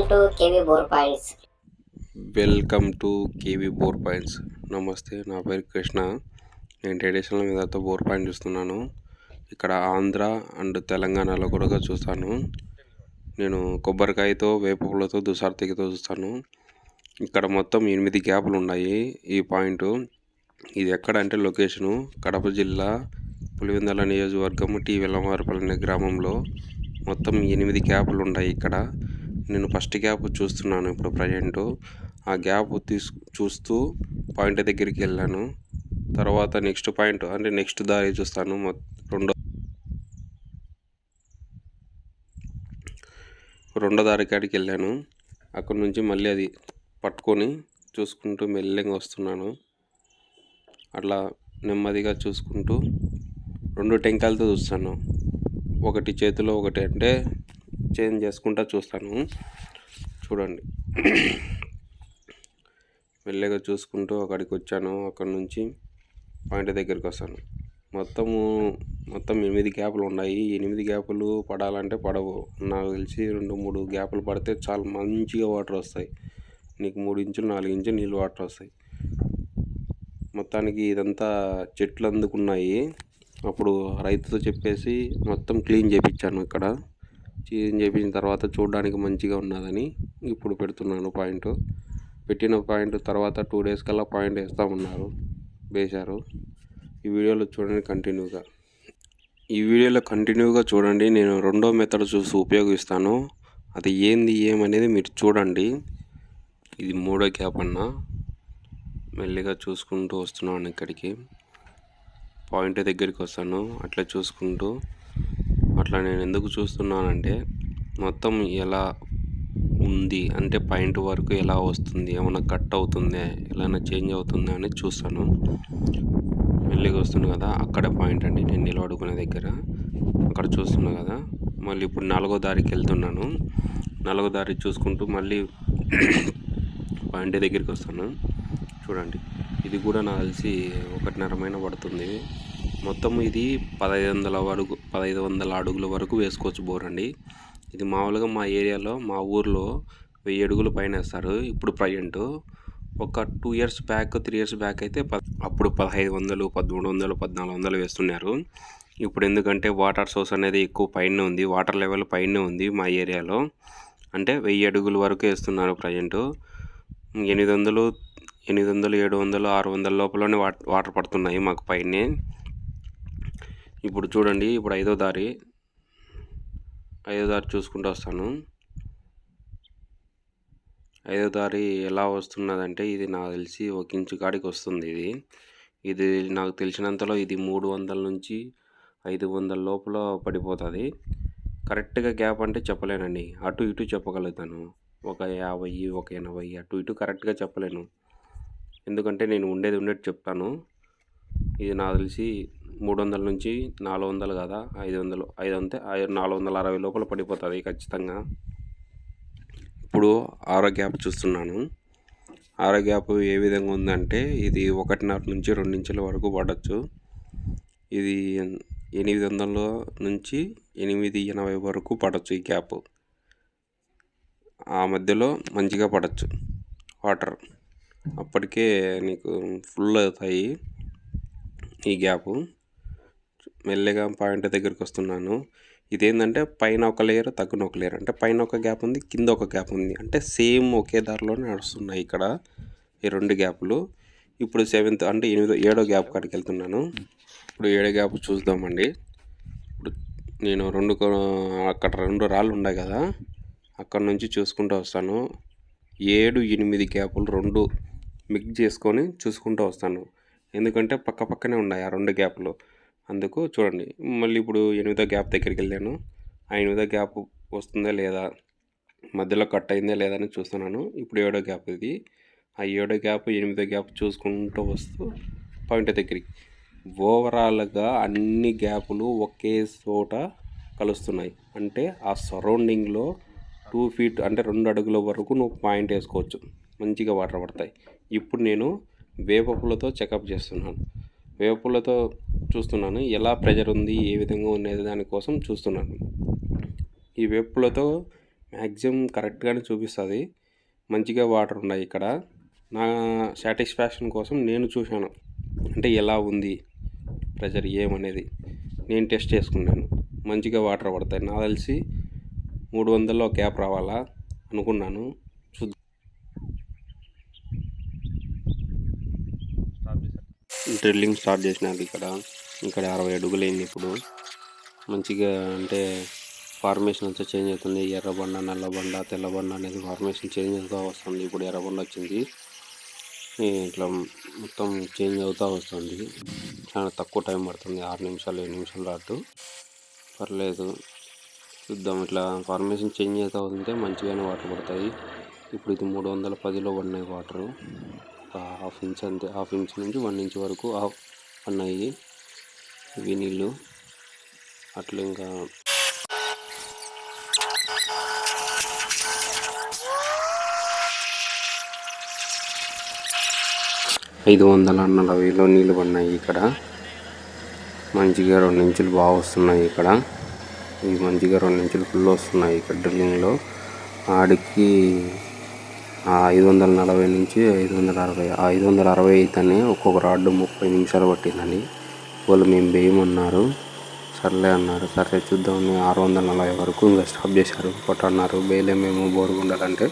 Welcome to KV bore points welcome to KV bore points నమస్తే నా పేరు కృష్ణ. నేను ట్రెడిషనల్ మీదతో బోర్ పాయింట్ చూస్తున్నాను. ఇక్కడ ఆంధ్ర అండ్ తెలంగాణలో కూడా చూస్తాను. నేను కొబ్బరికాయతో వేపపులతో దుసార్తికతో చూస్తాను. ఇక్కడ మొత్తం ఎనిమిది గ్యాపులు ఉన్నాయి ఈ పాయింట్. ఇది ఎక్కడ అంటే లొకేషను కడప జిల్లా పులివెందల నియోజకవర్గం టీ. వెల్లమారపల్లి గ్రామంలో. మొత్తం ఎనిమిది క్యాపులు ఉన్నాయి ఇక్కడ. నేను ఫస్ట్ గ్యాప్ చూస్తున్నాను ఇప్పుడు ప్రజెంట్. ఆ గ్యాప్ తీసు చూస్తూ పాయింట్ దగ్గరికి వెళ్ళాను. తర్వాత నెక్స్ట్ పాయింట్ అంటే నెక్స్ట్ దారి చూస్తాను. రెండో రెండో దారి కాడికి వెళ్ళాను. అక్కడ నుంచి మళ్ళీ అది పట్టుకొని చూసుకుంటూ మెల్లగా వస్తున్నాను. అట్లా నెమ్మదిగా చూసుకుంటూ రెండు టెంకాయలతో చూస్తాను. ఒకటి చేతిలో ఒకటి అంటే చేంజ్ చేసుకుంటా చూస్తాను. చూడండి. మెల్లగా చూసుకుంటూ అక్కడికి వచ్చాను. అక్కడ నుంచి పాయింట్ దగ్గరికి వస్తాను. మొత్తము మొత్తం ఎనిమిది గ్యాపులు ఉన్నాయి. ఎనిమిది గ్యాపులు పడాలంటే పడవు. నాకు తెలిసి రెండు మూడు గ్యాపులు పడితే చాలా మంచిగా వాటర్ వస్తాయి. నీకు మూడు ఇంచులు నాలుగు ఇంచులు నీళ్ళు వాటర్ వస్తాయి. మొత్తానికి ఇదంతా చెట్లు అందుకున్నాయి. అప్పుడు రైతుతో చెప్పేసి మొత్తం క్లీన్ చేయించాను ఇక్కడ. చేంజ్ చేయించిన తర్వాత చూడడానికి మంచిగా ఉన్నదని ఇప్పుడు పెడుతున్నాను పాయింట్. పెట్టిన పాయింట్ తర్వాత టూ డేస్ కల్లా పాయింట్ వేస్తామన్నారు. వేశారు. ఈ వీడియోలో చూడండి కంటిన్యూగా. ఈ వీడియోలో కంటిన్యూగా చూడండి. నేను రెండో మెథడ్ చూసి ఉపయోగిస్తాను. అది ఏంది ఏమనేది మీరు చూడండి. ఇది మూడో క్యాప్ అన్న. మెల్లిగా చూసుకుంటూ వస్తున్నాను ఇక్కడికి. పాయింట్ దగ్గరికి వస్తాను. అట్లా చూసుకుంటూ అట్లా నేను ఎందుకు చూస్తున్నానంటే మొత్తం ఎలా ఉంది అంటే పాయింట్ వరకు ఎలా వస్తుంది ఏమైనా కట్ అవుతుందా ఎలా చేంజ్ అవుతుందా అని చూస్తాను. మెల్లిగా వస్తుంది కదా అక్కడే పాయింట్ అండి నేను నిలబడుకునే దగ్గర. అక్కడ చూస్తున్నా కదా మళ్ళీ ఇప్పుడు నాలుగో దారికి వెళ్తున్నాను. నాలుగో దారి చూసుకుంటూ మళ్ళీ పాయింట్ దగ్గరికి వస్తాను. చూడండి ఇది కూడా నాకు తెలిసి ఒకటిన్నరమైన పడుతుంది. మొత్తం ఇది పదహైదు వందల వరకు పదహైదు వందల అడుగుల వరకు వేసుకోవచ్చు బోర్ అండి. ఇది మామూలుగా మా ఏరియాలో మా ఊర్లో వెయ్యి అడుగులు పైన వేస్తారు ఇప్పుడు ప్రజెంట్. ఒక two years back three years back అయితే అప్పుడు పదహైదు వందలు పదమూడు వందలు పద్నాలుగు వందలు వేస్తున్నారు. ఇప్పుడు ఎందుకంటే వాటర్ సోర్స్ అనేది ఎక్కువ పైన ఉంది వాటర్ లెవెల్ పైన ఉంది మా ఏరియాలో. అంటే వెయ్యి అడుగుల వరకు వేస్తున్నారు ప్రజెంట్. ఎనిమిది వందలు ఎనిమిది వందలు ఏడు వందలు ఆరు వందల లోపలనే వాటర్ పడుతున్నాయి మాకు పైనే. ఇప్పుడు చూడండి ఇప్పుడు ఐదో దారి. ఐదో దారి చూసుకుంటూ వస్తాను. ఐదో దారి ఎలా వస్తున్నదంటే ఇది నాకు తెలిసి ఒక ఇంచు కాడికి వస్తుంది ఇది. ఇది నాకు తెలిసినంతలో ఇది మూడు వందల నుంచి ఐదు వందల లోపల పడిపోతుంది. కరెక్ట్గా గ్యాప్ అంటే చెప్పలేనండి. అటు ఇటు చెప్పగలుగుతాను. ఒక యాభై ఒక ఎనభై అటు ఇటు కరెక్ట్గా చెప్పలేను. ఎందుకంటే నేను ఉండేది ఉండేది చెప్తాను. ఇది నాకు తెలిసి మూడు వందల నుంచి నాలుగు వందలు కదా? ఐదు వందలు ఐదు అంతే నాలుగు వందల అరవై లోపల పడిపోతుంది ఖచ్చితంగా. ఇప్పుడు ఆరో గ్యాప్ చూస్తున్నాను. ఆరో గ్యాప్ ఏ విధంగా ఉందంటే ఇది ఒకటిన్నర నుంచి రెండించెల వరకు పడవచ్చు ఇది ఎనిమిది వందల నుంచి ఎనిమిది ఎనభై వరకు పడవచ్చు ఈ గ్యాప్. ఆ మధ్యలో మంచిగా పడవచ్చు వాటర్. అప్పటికే నీకు ఫుల్ అవుతాయి ఈ గ్యాప్. మెల్లగా పాయింట్ దగ్గరికి వస్తున్నాను. ఇదేంటంటే పైన ఒక లేయర్ తగ్గున ఒక లేయర్. అంటే పైన ఒక గ్యాప్ ఉంది కింద ఒక గ్యాప్ ఉంది. అంటే సేమ్ ఒకే దారిలోనే నడుస్తున్నాయి ఇక్కడ ఈ రెండు గ్యాపులు. ఇప్పుడు సెవెంత్ అంటే ఎనిమిదో ఏడో గ్యాప్ కాడికి వెళ్తున్నాను. ఇప్పుడు ఏడో గ్యాప్ చూద్దామండి. ఇప్పుడు నేను రెండు అక్కడ రెండు రాళ్ళు ఉన్నాయి కదా అక్కడ నుంచి చూసుకుంటూ వస్తాను. ఏడు ఎనిమిది గ్యాపులు రెండు మిక్స్ చేసుకొని చూసుకుంటూ వస్తాను. ఎందుకంటే పక్క పక్కనే ఉన్నాయి ఆ రెండు గ్యాప్లు. అందుకు చూడండి. మళ్ళీ ఇప్పుడు ఎనిమిదో గ్యాప్ దగ్గరికి వెళ్ళాను. ఆ ఎనిమిదో గ్యాప్ వస్తుందా లేదా? మధ్యలో కట్ అయిందా లేదా అని చూస్తున్నాను. ఇప్పుడు ఏడో గ్యాప్ ఇది. ఆ ఏడో గ్యాప్ ఎనిమిదో గ్యాప్ చూసుకుంటూ వస్తూ పాయింట్ దగ్గరికి. ఓవరాల్గా అన్ని గ్యాపులు ఒకే చోట కలుస్తున్నాయి. అంటే ఆ సరౌండింగ్లో టూ ఫీట్ అంటే రెండు అడుగుల వరకు నువ్వు పాయింట్ వేసుకోవచ్చు. మంచిగా వాటర్ పడతాయి. ఇప్పుడు నేను వేపపులతో చెకప్ చేస్తున్నాను. వేపులతో చూస్తున్నాను. ఎలా ప్రెజర్ ఉంది ఏ విధంగా ఉండేది దానికోసం చూస్తున్నాను. ఈ వేపులతో మ్యాక్సిమం కరెక్ట్గానే చూపిస్తుంది. మంచిగా వాటర్ ఉన్నాయి ఇక్కడ. నా సాటిస్ఫాక్షన్ కోసం నేను చూశాను. అంటే ఎలా ఉంది ప్రెజర్ ఏమనేది నేను టెస్ట్ చేసుకున్నాను. మంచిగా వాటర్ పడతాయి. నాకు తెలిసి మూడు వందల్లో క్యాప్ రావాలా అనుకున్నాను. చూద్దాం. డ్రిల్లింగ్ స్టార్ట్ చేసినారు ఇక్కడ. ఇక్కడ అరవై అడుగులైంది ఇప్పుడు. మంచిగా అంటే ఫార్మేషన్ అంతా చేంజ్ అవుతుంది. ఎర్రబండ నల్లబండ తెల్లబండ అనేది ఫార్మేషన్ చేంజ్ అవుతూ వస్తుంది. ఇప్పుడు ఎర్రబండ వచ్చింది. ఇట్లా మొత్తం చేంజ్ అవుతూ వస్తుంది. చాలా తక్కువ టైం పడుతుంది. ఆరు నిమిషాలు ఏడు నిమిషాలు అటు పర్లేదు. చూద్దాం. ఇట్లా ఫార్మేషన్ చేంజ్ అవుతూ ఉంటే మంచిగానే వాటర్ పడతాయి. ఇప్పుడు ఇది మూడు వందల పదిలో పడినాయి వాటరు ఒక హాఫ్ ఇంచ్ అంతే హాఫ్ ఇంచ్ నుంచి వన్ ఇంచ్ వరకు హాఫ్ ఉన్నాయి ఇవి నీళ్ళు. అట్లా ఇంకా ఐదు వందల నలభైలో నీళ్ళు పడినాయి ఇక్కడ. మంచిగా రెండు ఇంచులు బాగా వస్తున్నాయి ఇక్కడ. ఇవి మంచిగా రెండు ఇంచులు ఫుల్ వస్తున్నాయి ఇక్కడ డ్రిల్లింగ్లో. ఆడికి ఐదు వందల నలభై నుంచి ఐదు వందల అరవై ఆ ఐదు వందల అరవై అయితేనే ఒక్కొక్క రాడ్డు ముప్పై నిమిషాలు పట్టిందని వాళ్ళు మేము వేయమన్నారు. సర్లే అన్నారు. సరే చూద్దామని ఆరు వందల నలభై వరకు ఇంకా స్టాప్ చేశారు. కొట్టన్నారు. బేలే మేము బోరుగుండాలంటే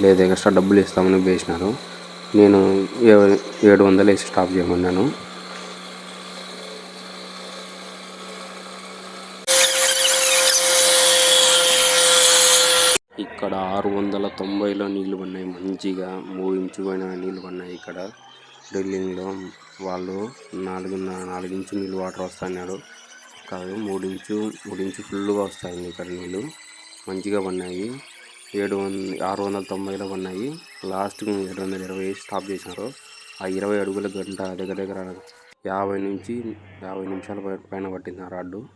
లేదు ఎక్స్ట్రా డబ్బులు ఇస్తామని వేసినారు. నేను ఏడు వందలు వేసి స్టాప్ చేయమన్నాను. ఇక్కడ ఆరు వందల తొంభైలో నీళ్ళు పడినాయి. మంచిగా మూడు ఇంచు పైన నీళ్ళు పడినాయి ఇక్కడ. డ్రిల్లింగ్లో వాళ్ళు నాలుగున్న నాలుగు ఇంచు నీళ్ళు వాటర్ వస్తాయన్నారు కాదు మూడు ఇంచు మూడు ఇంచు ఫుల్గా వస్తాయి ఇక్కడ నీళ్ళు మంచిగా పడినాయి. ఏడు వంద ఆరు వందల తొంభైలో పడినాయి. లాస్ట్ ఏడు వందల ఇరవై స్టాప్ చేసినారు. ఆ ఇరవై అడుగుల గంట దగ్గర దగ్గర యాభై నుంచి యాభై నిమిషాల పై- పైన పట్టింది ఆ రాడ్డు.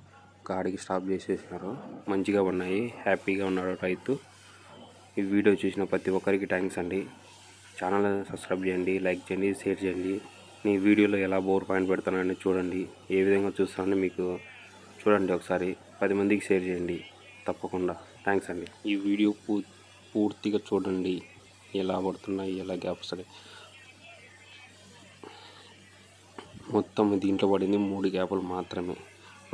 గాడికి స్టాప్ చేసేసినారు. మంచిగా ఉన్నాయి హ్యాపీగా ఉన్నాడు రైతు. ఈ వీడియో చూసిన ప్రతి ఒక్కరికి థ్యాంక్స్ అండి. ఛానల్ సబ్స్క్రైబ్ చేయండి లైక్ చేయండి షేర్ చేయండి. నీ వీడియోలో ఎలా బోర్ పాయింట్ పెడతానని చూడండి. ఏ విధంగా చూస్తానని మీకు చూడండి ఒకసారి. పది మందికి షేర్ చేయండి. తప్పకుండా. థ్యాంక్స్ అండి. ఈ వీడియో పూ పూర్తిగా చూడండి. ఎలా పడుతున్నాయి ఎలా గ్యాప్స్ అని మొత్తం దీంట్లో పడింది మూడు గ్యాపులు మాత్రమే.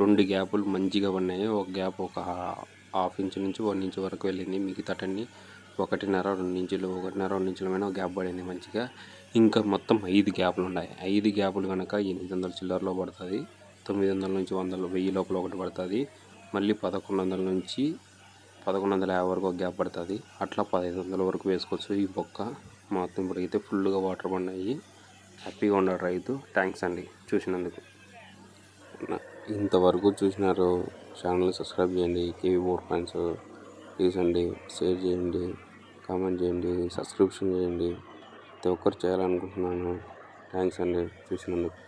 రెండు గ్యాపులు మంచిగా పడినాయి. ఒక గ్యాప్ ఒక హాఫ్ ఇంచ్ నుంచి వన్ ఇంచ్ వరకు వెళ్ళింది మిగతాటన్నీ. ఒకటిన్నర రెండు ఇంచులు ఒకటిన్నర రెండు ఇంచుల మీద గ్యాప్ పడింది మంచిగా. ఇంకా మొత్తం ఐదు గ్యాప్లు ఉన్నాయి. ఐదు గ్యాపులు కనుక ఎనిమిది వందల చిల్లరలో పడుతుంది. తొమ్మిది వందల నుంచి వందలు వెయ్యి లోపల ఒకటి పడుతుంది. మళ్ళీ పదకొండు వందల నుంచి పదకొండు వందల యాభై వరకు ఒక గ్యాప్ పడుతుంది. అట్లా పదహైదు వందల వరకు వేసుకోవచ్చు ఈ బొక్క. మొత్తం ఇప్పుడు ఫుల్గా వాటర్ పడినాయి హ్యాపీగా ఉన్నాడు రైతు. థ్యాంక్స్ అండి చూసినందుకు. ఇంతవరకు చూసినారు ఛానల్ సబ్స్క్రైబ్ చేయండి. KV bore fans. తీసండి షేర్ చేయండి కామెంట్ చేయండి సబ్స్క్రిప్షన్ చేయండి. ప్రతి ఒక్కరు చేయాలనుకుంటున్నాను. థ్యాంక్స్ అండి చూసినందుకు.